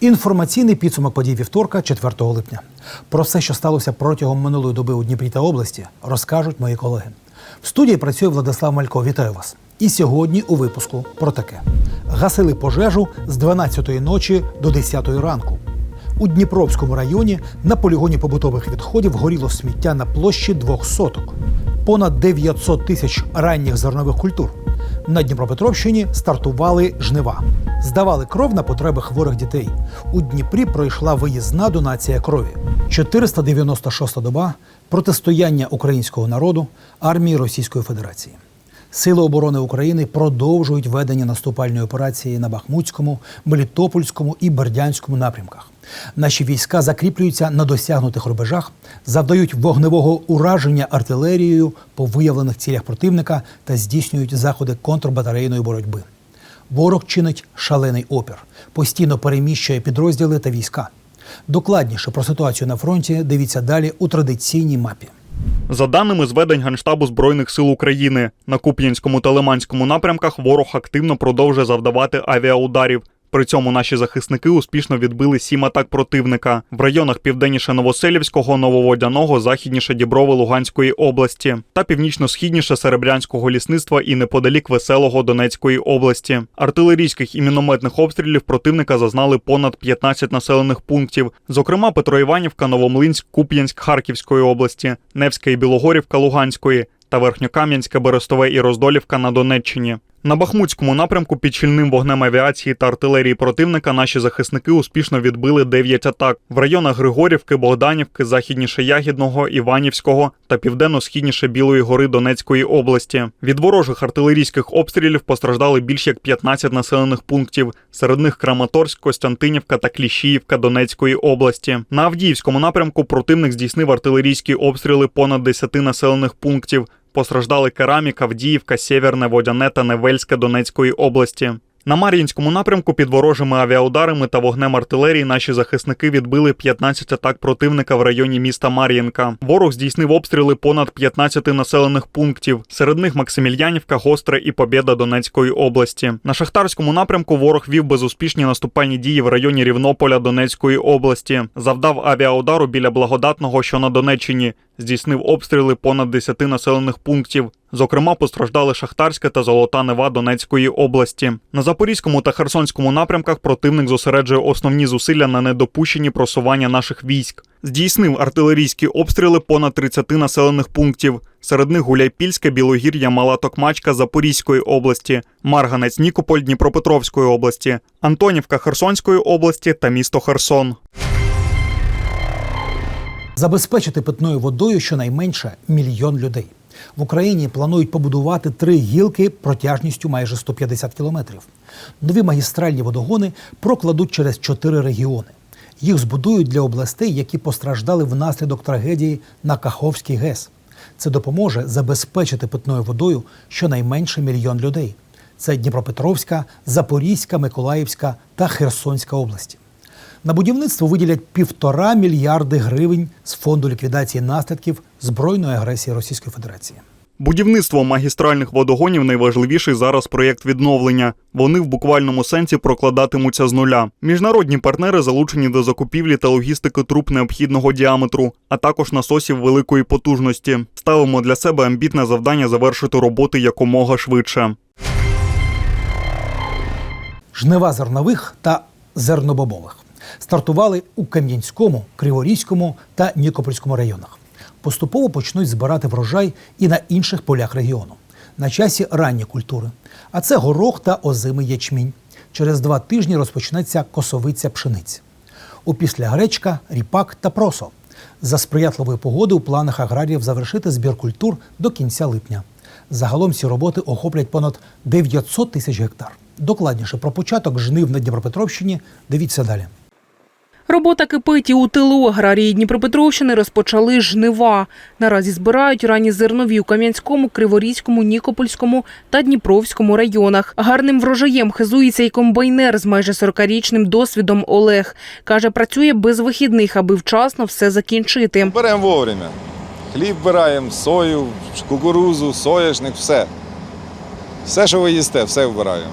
Інформаційний підсумок подій вівторка, 4 липня. Про все, що сталося протягом минулої доби у Дніпрі та області, розкажуть мої колеги. В студії працює Владислав Малько. Вітаю вас. І сьогодні у випуску про таке: гасили пожежу з 12-ї ночі до 10-ї ранку. У Дніпровському районі на полігоні побутових відходів горіло сміття на площі двох соток. Понад 900 тисяч ранніх зернових культур. На Дніпропетровщині стартували жнива. Здавали кров на потреби хворих дітей. У Дніпрі пройшла виїзна донація крові. 496 доба протистояння українського народу армії Російської Федерації. Сили оборони України продовжують ведення наступальної операції на Бахмутському, Мелітопольському і Бердянському напрямках. Наші війська закріплюються на досягнутих рубежах, завдають вогневого ураження артилерією по виявлених цілях противника та здійснюють заходи контрбатарейної боротьби. Ворог чинить шалений опір, постійно переміщує підрозділи та війська. Докладніше про ситуацію на фронті дивіться далі у традиційній мапі. За даними зведень Генштабу Збройних сил України, на Куп'янському та Лиманському напрямках ворог активно продовжує завдавати авіаударів. При цьому наші захисники успішно відбили сім атак противника в районах південніше Новоселівського, Нововодяного, західніше Діброви Луганської області та північно-східніше Серебрянського лісництва і неподалік Веселого Донецької області. Артилерійських і мінометних обстрілів противника зазнали понад 15 населених пунктів, зокрема Петроіванівка, Новомлинськ, Куп'янськ Харківської області, Невська і Білогорівка Луганської та Верхньокам'янське, Берестове і Роздолівка на Донеччині. На Бахмутському напрямку під щільним вогнем авіації та артилерії противника наші захисники успішно відбили 9 атак в районах Григорівки, Богданівки, західніше Ягідного, Іванівського та південно-східніше Білої гори Донецької області. Від ворожих артилерійських обстрілів постраждали більш як 15 населених пунктів. Серед них Краматорськ, Костянтинівка та Кліщіївка Донецької області. На Авдіївському напрямку противник здійснив артилерійські обстріли понад 10 населених пунктів. Постраждали Кераміка, Авдіївка, Сєвєрне, Водяне та Невельське Донецької області. На Мар'їнському напрямку під ворожими авіаударами та вогнем артилерії наші захисники відбили 15 атак противника в районі міста Мар'їнка. Ворог здійснив обстріли понад 15 населених пунктів. Серед них Максимільянівка, Гостре і Побєда Донецької області. На Шахтарському напрямку ворог вів безуспішні наступальні дії в районі Рівнополя Донецької області. Завдав авіаудару біля благодатного, що на Донеччині. Здійснив обстріли понад 10 населених пунктів. Зокрема, постраждали Шахтарська та Золота Нева Донецької області. На Запорізькому та Херсонському напрямках противник зосереджує основні зусилля на недопущенні просування наших військ. Здійснив артилерійські обстріли понад 30 населених пунктів. Серед них Гуляйпільське, Білогір'я, Мала Токмачка Запорізької області, Марганець, Нікополь Дніпропетровської області, Антонівка Херсонської області та місто Херсон. Забезпечити питною водою щонайменше мільйон людей. В Україні планують побудувати три гілки протяжністю майже 150 кілометрів. Нові магістральні водогони прокладуть через чотири регіони. Їх збудують для областей, які постраждали внаслідок трагедії на Каховський ГЕС. Це допоможе забезпечити питною водою щонайменше мільйон людей. Це Дніпропетровська, Запорізька, Миколаївська та Херсонська області. На будівництво виділять півтора мільярди гривень з фонду ліквідації наслідків збройної агресії Російської Федерації. Будівництво магістральних водогонів найважливіший зараз проєкт відновлення. Вони в буквальному сенсі прокладатимуться з нуля. Міжнародні партнери залучені до закупівлі та логістики труб необхідного діаметру, а також насосів великої потужності. Ставимо для себе амбітне завдання завершити роботи якомога швидше. Жнива зернових та зернобобових стартували у Кам'янському, Криворізькому та Нікопольському районах. Поступово почнуть збирати врожай і на інших полях регіону. На часі ранні культури. А це горох та озимий ячмінь. Через два тижні розпочнеться косовиця пшениці. Опісля гречка, ріпак та просо. За сприятливої погоди у планах аграріїв завершити збір культур до кінця липня. Загалом ці роботи охоплять понад 900 тисяч гектар. Докладніше про початок жнив на Дніпропетровщині дивіться далі. Робота кипить і у тилу. Аграрії Дніпропетровщини розпочали жнива. Наразі збирають ранні зернові у Кам'янському, Криворізькому, Нікопольському та Дніпровському районах. Гарним врожаєм хизується і комбайнер з майже 40-річним досвідом Олег. Каже, працює без вихідних, аби вчасно все закінчити. Беремо вовремя. Хліб вбираємо, сою, кукурузу, соняшник, все. Все, що ви їсте, все вбираємо.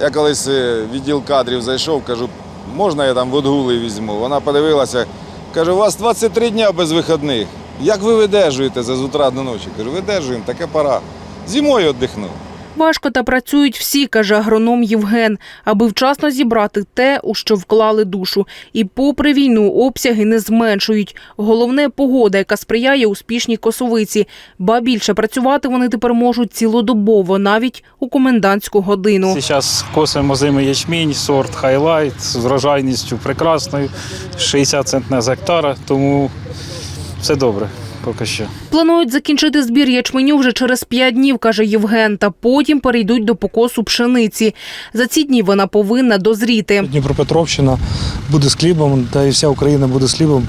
Я колись е, відділ кадрів зайшов, кажу, можна я там в візьму? Вона подивилася, каже, у вас 23 дня без вихідних. Як ви видержуєте з утра до ночі? Кажу, видержуємо, таке пора. Зимою віддихну. Важко та працюють всі, каже агроном Євген, аби вчасно зібрати те, у що вклали душу. І попри війну обсяги не зменшують. Головне погода, яка сприяє успішній косовиці. Ба більше працювати вони тепер можуть цілодобово, навіть у комендантську годину. Зараз косимо зими ячмінь, сорт хайлайт з врожайністю прекрасною, 60 центнер з гектара, тому все добре поки що. Планують закінчити збір ячменю вже через п'ять днів, каже Євген, та потім перейдуть до покосу пшениці. За ці дні вона повинна дозріти. Дніпропетровщина буде з хлібом, та і вся Україна буде з хлібом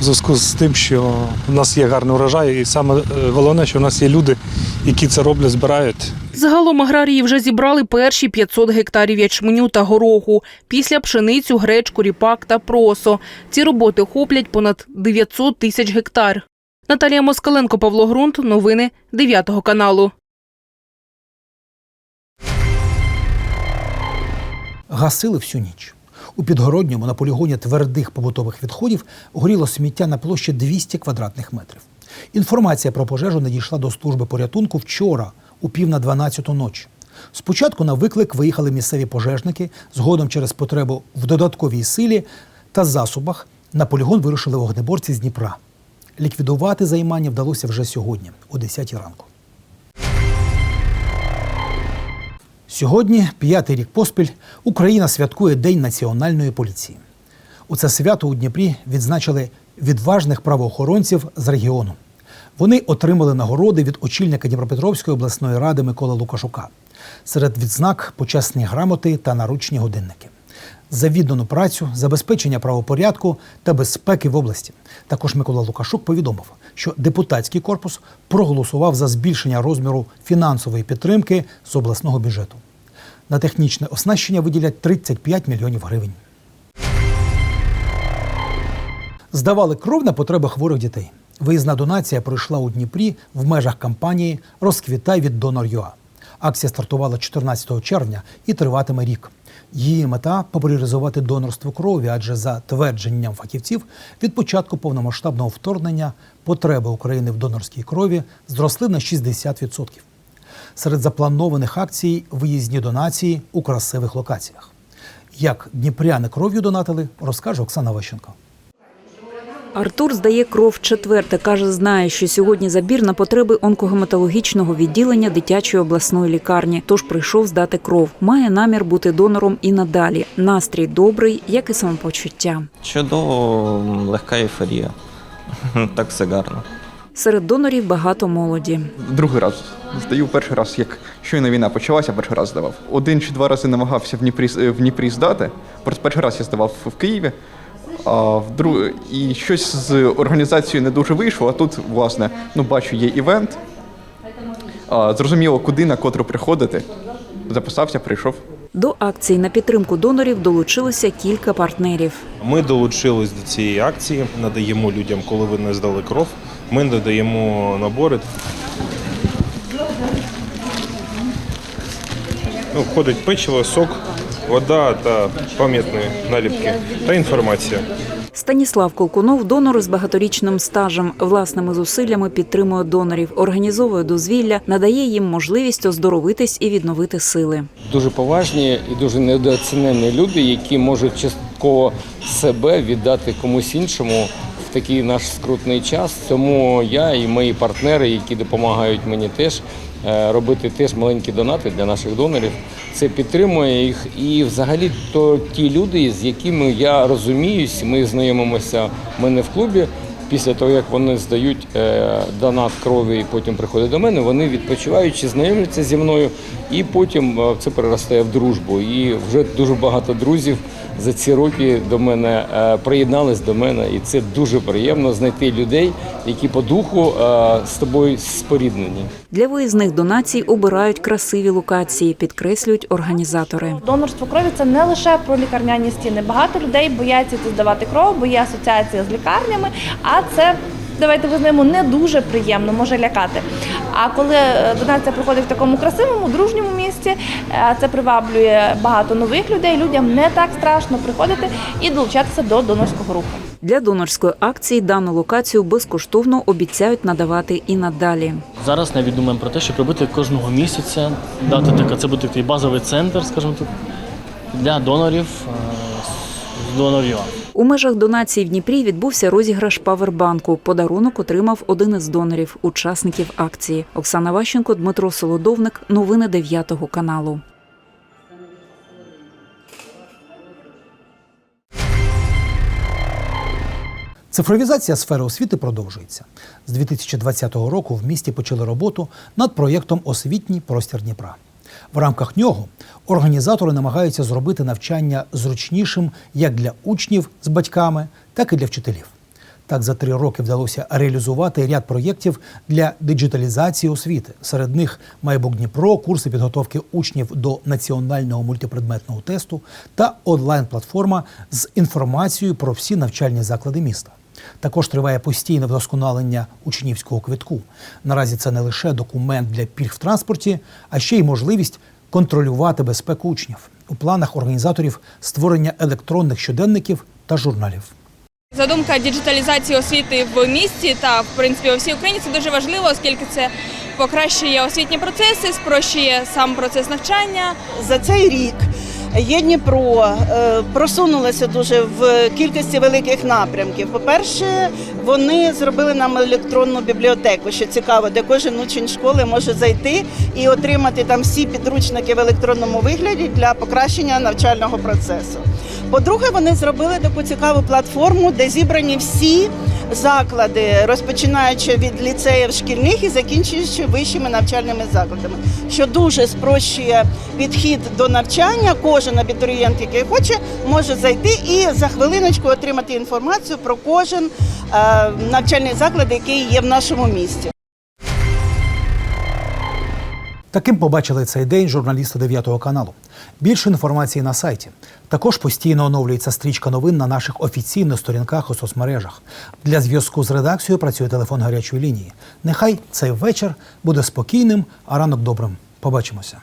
у зв'язку з тим, що в нас є гарний урожай, і саме е, головне, що в нас є люди, які це роблять, збирають. Загалом аграрії вже зібрали перші 500 гектарів ячменю та гороху. Після пшеницю, гречку, ріпак та просо. Ці роботи охоплять понад 900 тисяч гектар. Наталія Москаленко, Павло Грунт. Новини 9 каналу. Гасили всю ніч. У підгородньому на полігоні твердих побутових відходів горіло сміття на площі 200 квадратних метрів. Інформація про пожежу надійшла до служби порятунку вчора, у пів на 12 ночі. Спочатку на виклик виїхали місцеві пожежники, згодом через потребу в додатковій силі та засобах на полігон вирушили вогнеборці з Дніпра. Ліквідувати займання вдалося вже сьогодні, о 10 ранку. Сьогодні, п'ятий рік поспіль, Україна святкує День національної поліції. У це свято у Дніпрі відзначили відважних правоохоронців з регіону. Вони отримали нагороди від очільника Дніпропетровської обласної ради Миколи Лукашука. Серед відзнак почесні грамоти та наручні годинники. За віддану працю, забезпечення правопорядку та безпеки в області. Також Микола Лукашук повідомив, що депутатський корпус проголосував за збільшення розміру фінансової підтримки з обласного бюджету. На технічне оснащення виділять 35 мільйонів гривень. Здавали кров на потреби хворих дітей. Виїзна донація пройшла у Дніпрі в межах кампанії Розквітай від донор.ЮА. Акція стартувала 14 червня і триватиме рік. Її мета популяризувати донорство крові, адже за твердженням фахівців від початку повномасштабного вторгнення потреби України в донорській крові зросли на 60%. Серед запланованих акцій виїзні донації у красивих локаціях. Як дніпряни кров'ю донатили, розкаже Оксана Ващенко. Артур здає кров четверте. Каже, знає, що сьогодні забір на потреби онкогематологічного відділення дитячої обласної лікарні. Тож прийшов здати кров. Має намір бути донором і надалі. Настрій добрий, як і самопочуття. Чудово, легка ейфорія. Так все гарно. Серед донорів багато молоді. Другий раз здаю перший раз, як щойно війна почалася, перший раз здавав. Один чи два рази намагався в Дніпрі, в Дніпрі здати. Просто перший раз я здавав в Києві. А вдруг і щось з організацією не дуже вийшло. А тут, власне, ну бачу, є івент. А, зрозуміло, куди на котру приходити. Записався, прийшов. До акції на підтримку донорів долучилося кілька партнерів. Ми долучились до цієї акції, надаємо людям, коли вони здали кров. Ми надаємо набори. Ну, входить печиво, сок, вода та пам'ятні наліпки та інформація. Станіслав Колкунов, донор з багаторічним стажем, власними зусиллями підтримує донорів, організовує дозвілля, надає їм можливість оздоровитись і відновити сили. дуже поважні і дуже недооцінені люди, які можуть частково себе віддати комусь іншому такий наш скрутний час. Тому я і мої партнери, які допомагають мені теж е, робити теж маленькі донати для наших донорів. Це підтримує їх. І взагалі то ті люди, з якими я розуміюсь, ми знайомимося в мене в клубі. Після того, як вони здають е, донат крові і потім приходять до мене, вони відпочиваючи, знайомляться зі мною, і потім е, це переростає в дружбу. І вже дуже багато друзів за ці роки до мене е, приєднались до мене, і це дуже приємно знайти людей, які по духу е, з тобою споріднені. Для виїзних донацій обирають красиві локації, підкреслюють організатори. Донорство крові це не лише про лікарняні стіни. Багато людей бояться здавати кров, бо є асоціація з лікарнями, а це. Давайте визнаємо, не дуже приємно, може лякати. А коли е, донація проходить в такому красивому, дружньому місці, е, це приваблює багато нових людей. Людям не так страшно приходити і долучатися до донорського руху. Для донорської акції дану локацію безкоштовно обіцяють надавати і надалі. Зараз навіть думаємо про те, щоб робити кожного місяця, дати така, це буде такий базовий центр, скажімо так, для донорів е, з донорів. У межах донації в Дніпрі відбувся розіграш павербанку. Подарунок отримав один із донорів, учасників акції. Оксана Ващенко, Дмитро Солодовник. Новини 9 каналу. Цифровізація сфери освіти продовжується. З 2020 року в місті почали роботу над проєктом Освітній простір Дніпра. В рамках нього організатори намагаються зробити навчання зручнішим як для учнів з батьками, так і для вчителів. Так, за три роки вдалося реалізувати ряд проєктів для диджиталізації освіти. Серед них Майбук Дніпро, курси підготовки учнів до національного мультипредметного тесту та онлайн-платформа з інформацією про всі навчальні заклади міста. Також триває постійне вдосконалення учнівського квитку. Наразі це не лише документ для пільг в транспорті, а ще й можливість контролювати безпеку учнів. У планах організаторів створення електронних щоденників та журналів. Задумка діджиталізації освіти в місті та в принципі у всій Україні це дуже важливо, оскільки це покращує освітні процеси, спрощує сам процес навчання. За цей рік є Дніпро е, просунулося дуже в кількості великих напрямків. По-перше, вони зробили нам електронну бібліотеку, що цікаво, де кожен учень школи може зайти і отримати там всі підручники в електронному вигляді для покращення навчального процесу. По-друге, вони зробили таку цікаву платформу, де зібрані всі заклади, розпочинаючи від ліцеїв шкільних і закінчуючи вищими навчальними закладами, що дуже спрощує підхід до навчання. Кожен абітурієнт, який хоче, може зайти і за хвилиночку отримати інформацію про кожен е, навчальний заклад, який є в нашому місті. Таким побачили цей день журналісти 9 каналу. Більше інформації на сайті. Також постійно оновлюється стрічка новин на наших офіційних сторінках у соцмережах. Для зв'язку з редакцією працює телефон гарячої лінії. Нехай цей вечір буде спокійним, а ранок добрим. Побачимося.